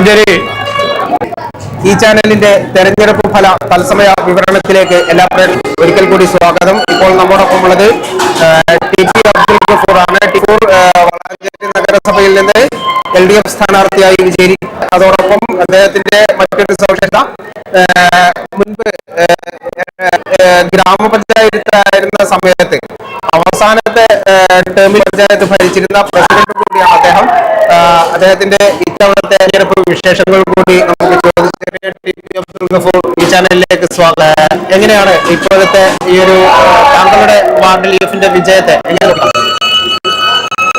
വളാഞ്ചേരി ഈ ചാനലിന്റെ തെരഞ്ഞെടുപ്പ് ഫല തത്സമയ വിവരണത്തിലേക്ക് എല്ലാവരും ഒരിക്കൽ കൂടി സ്വാഗതം. ഇപ്പോൾ നമ്മോടൊപ്പം ഉള്ളത് ടി പി അബ്ദുൽ ഗഫൂർ ആണ്. ഏഹ്, വളാഞ്ചേരി നഗരസഭയിൽ നിന്ന് എൽ ഡി എഫ് സ്ഥാനാർത്ഥിയായി വിജയി അതോടൊപ്പം അദ്ദേഹത്തിന്റെ മറ്റൊരു സവിശേഷത മുൻപ് ഗ്രാമപഞ്ചായത്ത് ആയിരുന്ന സമയത്ത് അവസാനത്തെ ടേമിൽ പഞ്ചായത്ത് ഭരിച്ചിരുന്ന പ്രസിഡന്റ് കൂടിയാണ് അദ്ദേഹം. അദ്ദേഹത്തിന്റെ ഇത്തവണത്തെ തെരഞ്ഞെടുപ്പ് വിശേഷങ്ങൾ കൂടി നമുക്ക് ഈ ചാനലിലേക്ക് സ്വാഗതം. എങ്ങനെയാണ് ഇപ്പോഴത്തെ ഈ ഒരു താങ്കളുടെ വാർഡ് എഫിന്റെ വിജയത്തെ എങ്ങനെ ശക്തമായ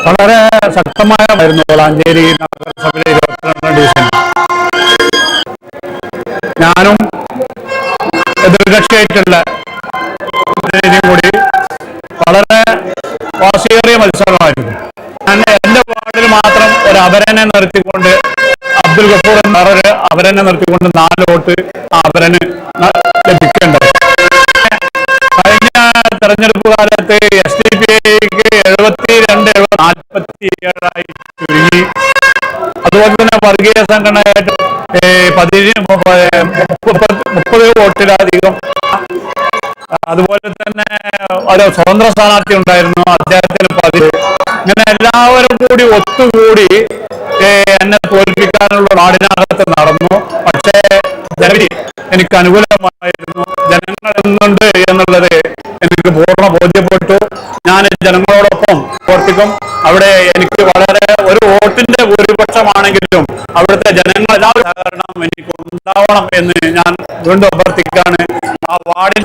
വളരെ ശക്തമായിരുന്നു വളാഞ്ചേരി നഗരസഭയിലെ ഇരുപത്തിരണ്ടാം ഡിവിഷൻ. ഞാനും എതിർകക്ഷിയായിട്ടുള്ള കൂടി വളരെ വാശിയേറിയ മത്സരമായിരുന്നു. ഞാൻ എന്റെ വാർഡിൽ മാത്രം ഒരു അപരനെ നിർത്തിക്കൊണ്ട് അബ്ദുൽ ഗഫൂർ എന്ന വേറൊരു അവരനെ നിർത്തിക്കൊണ്ട് നാല് വോട്ട് അവരന് ലഭിക്കേണ്ടത്. കഴിഞ്ഞ തെരഞ്ഞെടുപ്പ് കാലത്ത് എസ് ഡി പി ഐക്ക് എഴുപത്തി രണ്ട് നാൽപ്പത്തി ഏഴായി ചുരുങ്ങി. അതുപോലെ തന്നെ വർഗീയ സംഘടനയായിട്ട് ഏ, പതിന് മുപ്പത് മുപ്പത് വോട്ടിലധികം. അതുപോലെ തന്നെ ഒരു സ്വതന്ത്ര സ്ഥാനാർത്ഥി ഉണ്ടായിരുന്നു. അദ്ദേഹത്തിന് പതിവ് ഇങ്ങനെ എല്ലാവരും കൂടി ഒത്തുകൂടി എന്നെ തോൽപ്പിക്കാനുള്ള നാടിനകത്ത് നടന്നു. പക്ഷേ ജനവിധി എനിക്ക് അനുകൂലമായിരുന്നു. ജനങ്ങൾ എന്നുണ്ട് എന്നുള്ളത് എനിക്ക് പൂർണ ബോധ്യപ്പെട്ടു. ഞാൻ ജനങ്ങളോടൊപ്പം പ്രവർത്തിക്കും. അവിടെ എനിക്ക് വളരെ ഒരു വോട്ടിന്റെ ഭൂരിപക്ഷമാണെങ്കിലും അവിടുത്തെ ജനങ്ങൾ എല്ലാവരും സഹകരണം എനിക്ക് ഉണ്ടാവണം എന്ന് ഞാൻ വീണ്ടും അഭ്യർത്ഥിക്കുകയാണ്. ആ വാർഡിൽ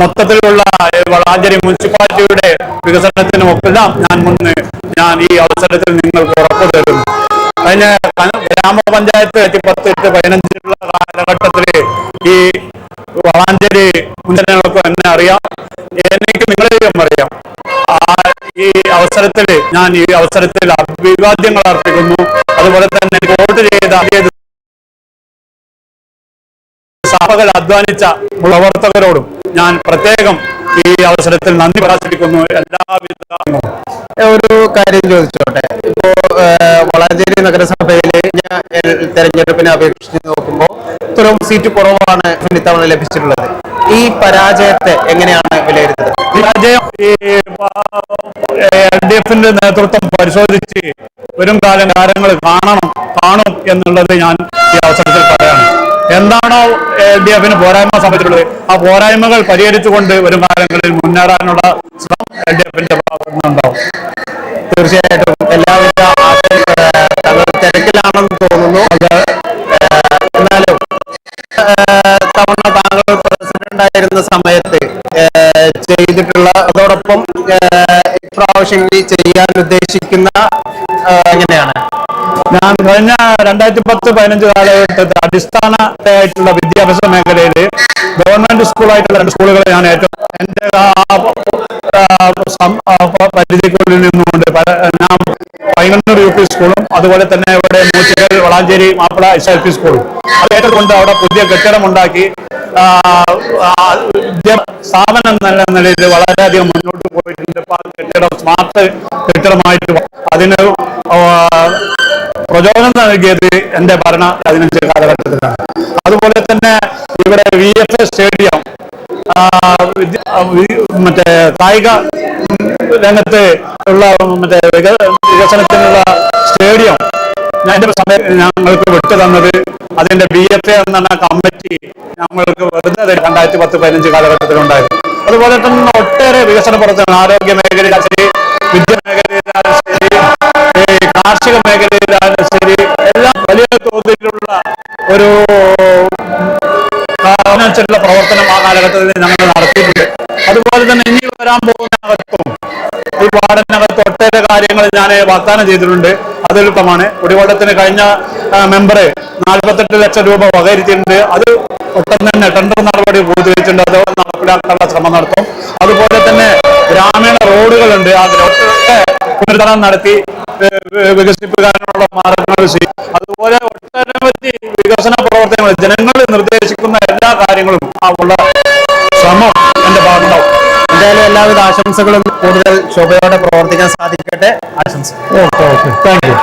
മൊത്തത്തിലുള്ള വളാഞ്ചേരി മുനിസിപ്പാലിറ്റിയുടെ വികസനത്തിനും ഒക്കെല്ലാം ഞാൻ മുന്ന് ഞാൻ ഈ അവസരത്തിൽ നിങ്ങൾക്ക് ഉറപ്പു തരുന്നു. അതിന് ഗ്രാമപഞ്ചായത്ത് പത്ത് എട്ട് പതിനഞ്ചിലുള്ള കാലഘട്ടത്തിൽ ഈ വളാഞ്ചേരി മുന്നണികൾക്കും എന്നെ അറിയാം. എനിക്ക് നിങ്ങളെയും അറിയാം. ഈ അവസരത്തിൽ ഞാൻ ഈ അവസരത്തിൽ അഭിവാദ്യങ്ങൾ അർപ്പിക്കുന്നു. അതുപോലെ തന്നെ വോട്ട് ചെയ്ത ഏത് സഭകൾ അധ്വാനിച്ച പ്രവർത്തകരോടും ഞാൻ പ്രത്യേകം ഈ അവസരത്തിൽ നന്ദി പ്രകാശിപ്പിക്കുന്നു എല്ലാവിധ ഒരു കാര്യം ചോദിച്ചോട്ടെ? ഇപ്പോ വളാഞ്ചേരി നഗരസഭയിലെ തെരഞ്ഞെടുപ്പിനെ അപേക്ഷിച്ച് നോക്കുമ്പോൾ ഇത്രയും സീറ്റ് കുറവാണ് ഇത്തവണ ലഭിച്ചിട്ടുള്ളത്. ഈ പരാജയത്തെ എങ്ങനെയാണ് വിലയിരുത്തുന്നത്? പരാജയം എൽ ഡി എഫിന്റെ നേതൃത്വം പരിശോധിച്ച് വരും കാലം കാര്യങ്ങൾ കാണണം കാണും എന്നുള്ളത് ഞാൻ ഈ അവസരത്തിൽ പറയാണ്. എന്താണോ എൽ ഡി എഫിന് പോരായ്മ സംബന്ധിച്ചുള്ളത് ആ പോരായ്മകൾ പരിഹരിച്ചുകൊണ്ട് വരും കാലങ്ങളിൽ മുന്നേറാനുള്ള തീർച്ചയായിട്ടും എല്ലാവിധ തങ്ങൾ തിരക്കിലാണെന്ന് തോന്നുന്നു. എന്നാലും തവണ താങ്കൾ പ്രസിഡന്റ് ആയിരുന്ന സമയത്ത് ചെയ്തിട്ടുള്ള അതോടൊപ്പം ഇപ്രാവശ്യം ചെയ്യാൻ ഉദ്ദേശിക്കുന്ന എങ്ങനെയാണ്? ഞാൻ കഴിഞ്ഞ രണ്ടായിരത്തി പത്ത് പതിനഞ്ച് കാലഘട്ടത്തിൽ അടിസ്ഥാനമായിട്ടുള്ള വിദ്യാഭ്യാസ മേഖലയിൽ ഗവൺമെന്റ് സ്കൂളായിട്ടുള്ള രണ്ട് സ്കൂളുകളെ ഞാൻ ഏറ്റവും പ- പരിധിക്കുള്ളിൽ നിന്നുകൊണ്ട് നാം പൈങ്ങണ്ണൂർ യു പി സ്കൂളും അതുപോലെ തന്നെ ഇവിടെ Moochikkal Valanchery Mappila S L P സ്കൂളും. അത് ഏറ്റെടുക്കൊണ്ട് അവിടെ പുതിയ കെട്ടിടം ഉണ്ടാക്കി സ്ഥാപനം നല്ല നിലയിൽ വളരെയധികം മുന്നോട്ട് പോയിട്ടുണ്ട്. കെട്ടിടം സ്മാർട്ട് കെട്ടിടമായിട്ട് അതിന് പ്രചോദനം നൽകിയത് എന്റെ ഭരണ പതിനഞ്ച് കാലഘട്ടത്തിലാണ്. അതുപോലെ തന്നെ ഇവിടെ വി എഫ് എ സ്റ്റേഡിയം മറ്റേ കായിക രംഗത്ത് ഉള്ള മറ്റേ വിക- വികസനത്തിനുള്ള സ്റ്റേഡിയം. ഞാൻ സമയത്ത് ഞങ്ങൾക്ക് വിട്ടു തന്നത് അതിന്റെ ബി എഫ് എ എന്ന കമ്മിറ്റി ഞങ്ങൾക്ക് വെറുതെ രണ്ടായിരത്തി പത്ത് പതിനഞ്ച് കാലഘട്ടത്തിലുണ്ടായിരുന്നു അതുപോലെ തന്നെ ഒട്ടേറെ വികസന പ്രവർത്തനങ്ങൾ ആരോഗ്യ മേഖലയിലും ശരി വിദ്യ മേഖലയിലായാലും ശരി കാർഷിക മേഖലയിലായാലും ശരി എല്ലാം വലിയ തോതിലുള്ള ഒരു പ്രവർത്തനം ആ കാലഘട്ടത്തിൽ ഞങ്ങൾ നടത്തിയിട്ടുണ്ട്. അതുപോലെ തന്നെ ഇനി വരാൻ പോകുന്നകത്തും ഈ വാർഡിനകത്ത് ഒട്ടേറെ കാര്യങ്ങൾ ഞാൻ വാഗ്ദാനം ചെയ്തിട്ടുണ്ട്. അതെളുപ്പമാണ് കുടിവെള്ളത്തിന് കഴിഞ്ഞ മെമ്പർ നാൽപ്പത്തെട്ട് ലക്ഷം രൂപ വകയിരുത്തിയിട്ടുണ്ട്. അത് പെട്ടെന്ന് തന്നെ ടെൻഡർ നടപടി പൂർത്തീകരിച്ചിട്ടുണ്ട്. അത് നടപ്പിലാക്കാനുള്ള ശ്രമം നടത്തും. അതുപോലെ തന്നെ ഗ്രാമീണ റോഡുകളുണ്ട്. ആ റോഡുകളൊക്കെ പുനരുദ്ധരണം നടത്തി വികസിപ്പിക്കാനുള്ള മാർഗങ്ങൾ ചെയ്യും അതുപോലെ ഒട്ടനവധി വികസന പ്രവർത്തനങ്ങൾ. ജനങ്ങൾ നിർദ്ദേശിക്കുന്ന എല്ലാ കാര്യങ്ങളും ആ ഉള്ള എല്ലാവിധ ആശംസകളും കൂടുതൽ ശോഭയോടെ പ്രവർത്തിക്കാൻ സാധിക്കട്ടെ. ആശംസ. Okay okay thank you.